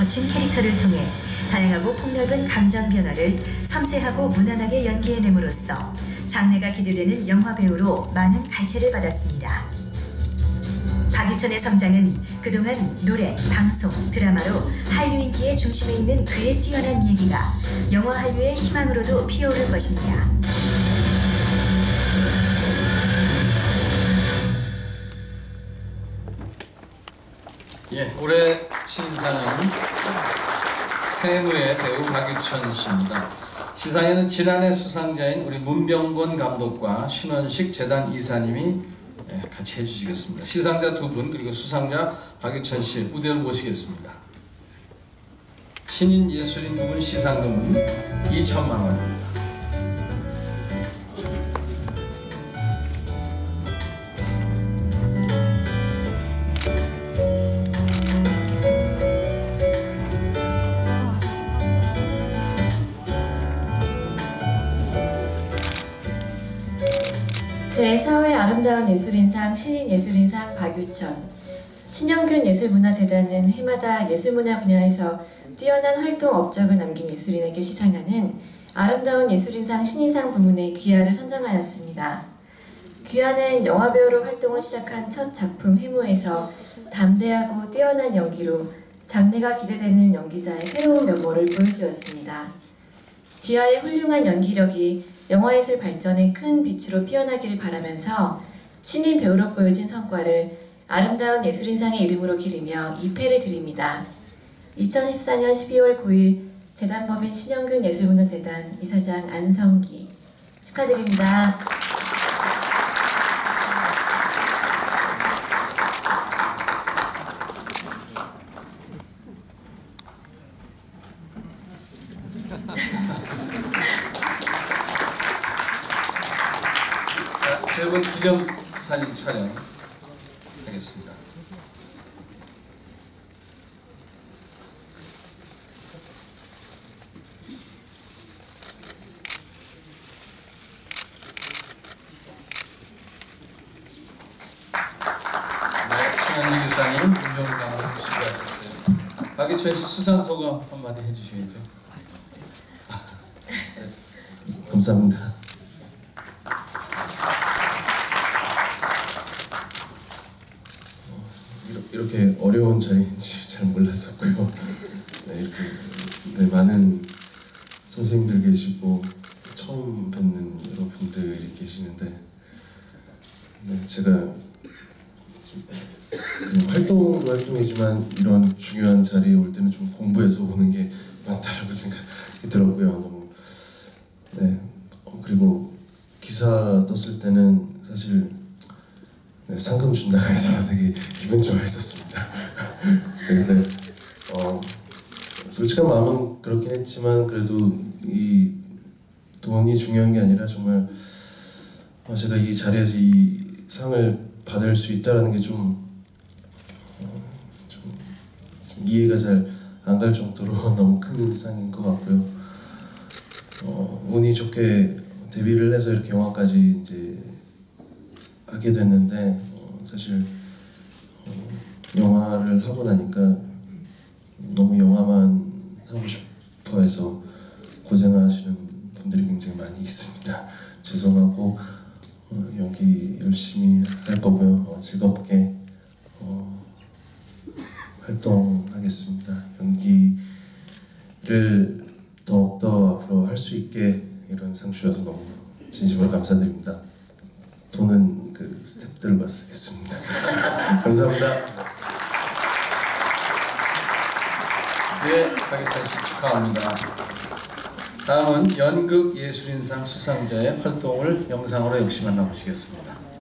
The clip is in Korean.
거친 캐릭터를 통해 다양하고 폭넓은 감정 변화를 섬세하고 무난하게 연기해냄으로써 장래가 기대되는 영화 배우로 많은 갈채를 받았습니다. 박유천의 성장은 그동안 노래, 방송, 드라마로 한류 인기의 중심에 있는 그의 뛰어난 얘기가 영화 한류의 희망으로도 피어오를 것입니다. 예, 올해 신인상은 태무의 배우 박유천 씨입니다. 시상에는 지난해 수상자인 우리 문병권 감독과 신원식 재단 이사님이 예, 같이 해주시겠습니다. 시상자 두 분 그리고 수상자 박유천 씨 무대를 모시겠습니다. 신인 예술인 부문 시상금은 2천만 원 제4회 아름다운 예술인상 신인예술인상 박유천 신영균 예술문화재단은 해마다 예술문화 분야에서 뛰어난 활동 업적을 남긴 예술인에게 시상하는 아름다운 예술인상 신인상 부문의 귀하를 선정하였습니다. 귀하는 영화배우로 활동을 시작한 첫 작품 해무에서 담대하고 뛰어난 연기로 장래가 기대되는 연기자의 새로운 면모를 보여주었습니다. 귀하의 훌륭한 연기력이 영화예술 발전에 큰 빛으로 피어나기를 바라면서 신인 배우로 보여진 성과를 아름다운 예술인상의 이름으로 기리며 2패를 드립니다. 2014년 12월 9일 재단법인 신영균 예술문화재단 이사장 안성기 축하드립니다. 자, 세분 기념 사진 촬영 하겠습니다. 네, 윤용 감독님 수고하셨어요. 박희철 씨 수상 소감 한마디 해주셔야죠. 감사합니다. 어, 이렇게 어려운 자리인지 잘 몰랐었고요. 네, 이렇게 네, 많은 선생님들 계시고 처음 뵙는 여러분들이 계시는데 네, 제가 좀 활동 활동이지만 이런 중요한 자리에 올 때는 좀 공부해서 오는 게 맞다라고 생각이 들었고요. 너무 네. 어, 그리고 기사 떴을 때는 사실 네, 상금 준다고 해서 되게 기분 좋아했었습니다. 네, 근데 어, 솔직한 마음은 그렇긴 했지만 그래도 이 돈이 중요한 게 아니라 정말 어, 제가 이 자리에서 이 상을 받을 수 있다라는 게좀 어, 좀 이해가 잘 안 갈 정도로 너무 큰 상인 것 같고요. 어, 운이 좋게 데뷔를 해서 이렇게 영화까지 이제 하게 됐는데 어, 사실 어, 영화를 하고 나니까 너무 영화만 하고 싶어 해서 고생하시는 분들이 굉장히 많이 있습니다. 죄송하고 어, 연기 열심히 할 거고요. 어, 즐겁게 어, 활동하겠습니다. 연기를 더욱더 앞으로 할 수 있게 이런 상 주셔서 너무 진심으로 감사드립니다. 돈은 그 스태프들과 쓰겠습니다. 감사합니다. 네, 박예찬 씨 축하합니다. 다음은 연극 예술인상 수상자의 활동을 영상으로 역시 만나보시겠습니다.